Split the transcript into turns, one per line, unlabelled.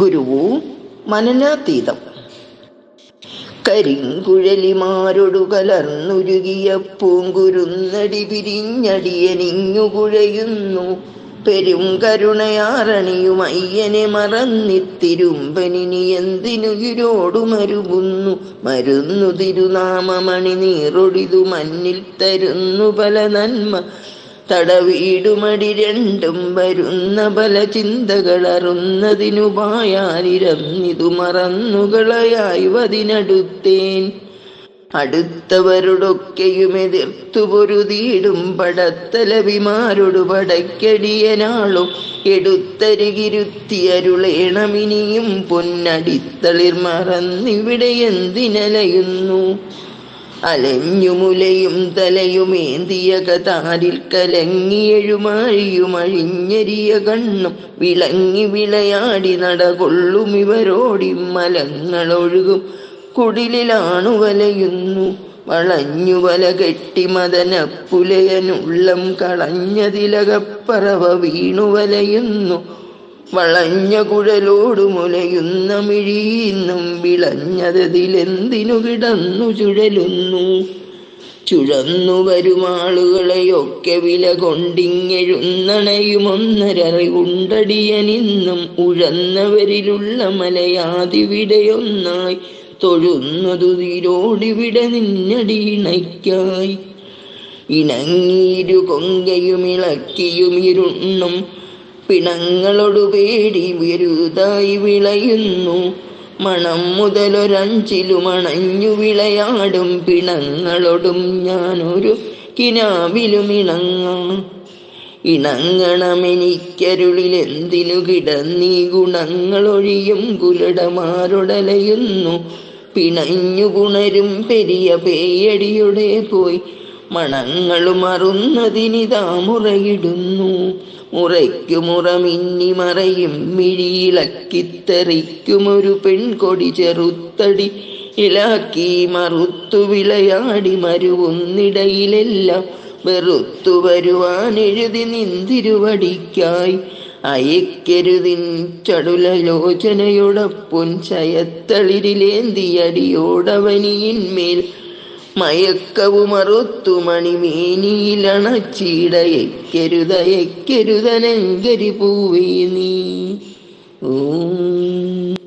ഗുരുവു മനനാതീതം. കരിങ്കുഴലിമാരൊടു കലർന്നുരുകിയ പൂങ്കുരുന്നടി പിരിഞ്ഞടിയനിങ്ങുകുഴയുന്നു പെരും കരുണയാറണിയും അയ്യനെ മറന്നിത്തിരുമ്പനിനി എന്തിനു ഗുരോടു മരുകുന്നു മരുന്നു തിരുനാമമണി നീറൊടിതു മഞ്ഞിൽ തരുന്നു പല നന്മ. തടവീടുമടി രണ്ടും വരുന്ന പല ചിന്തകൾ ചിന്തകളറുന്നതിനുപായാലിരന്നിതു മറന്നുകളയായി വതിനടുത്തേൻ അടുത്തവരോടൊക്കെയും എതിർത്തു പൊരുതീടും പടത്തലവിമാരോട് പടയ്ക്കടിയനാളും എടുത്തരികിരുത്തിയരുളേണമിനിയും പൊന്നടിത്തളിർ മറന്നിവിടെ എന്തിനലയുന്നു? അലഞ്ഞുമുലയും തലയുമേന്തിയ കതാരിൽ കലങ്ങിയഴുമാഴിയും അഴിഞ്ഞെരിയ കണ്ണും വിളങ്ങി വിളയാടി നടകൊള്ളും ഇവരോടി മലങ്ങളൊഴുകും. കുടിലാണു വലയുന്നു വളഞ്ഞു വല കെട്ടി മദന കളഞ്ഞതിലകപ്പറവ വീണു വലയുന്നു. വളഞ്ഞ കുഴലോടു മുലയുന്ന മിഴിയിന്നും വിളഞ്ഞതിലെന്തിനു കിടന്നു ചുഴലുന്നു? ചുഴന്നു വരുമാളുകളെയൊക്കെ വില കൊണ്ടിങ്ങെഴുന്നണയുമൊന്നരറിവുണ്ടടിയനിന്നും ഉഴന്നവരിലുള്ള മലയാതിവിടെയൊന്നായി തൊഴുന്നതു തീരോടിവിടെ നിന്നടിയിണയ്ക്കായി. ഇണങ്ങിയിരു കൊങ്കയും ഇളക്കിയും ഇരുണ്ണും പിണങ്ങളൊടു പേടി വെരുതായി വിളയുന്നു. മണം മുതലൊരഞ്ചിലും മണഞ്ഞു വിളയാടും പിണങ്ങളൊടും ഞാനൊരു കിനാവിലും ഇണങ്ങാം. ഇണങ്ങണമെനിക്കരുളിലെന്തിനു കിടന്നീ ഗുണങ്ങളൊഴിയും കുലടമാരുടലയുന്നു. പിണഞ്ഞു പുണരും പെരിയ പേയടിയുടെ പോയി മണങ്ങളും മറുന്നതിനിതാ മുറയിടുന്നു. മുറയ്ക്കു മുറമിന്നി മറയും മിഴിയിളക്കിത്തെറിക്കുമൊരു പെൺകൊടി ചെറുത്തടി. ഇലാക്കി മറുത്തു വിളയാടി മരുവുന്നിടയിലെല്ലാം വെറുത്തു വരുവാൻ എഴുതി നിന്തിരുവടിക്കായി. അയക്കരുതിൻ ചടുലലോചനയോടൊപ്പൊൻ ചയത്തളിരിലേന്തിയടിയോടവനിയിന്മേൽ മയക്കവുമറുത്തു മണിമേനിയിലണച്ചിടയക്കരുതയക്കരുതനങ്കരി പൂവേ നീ. ഓം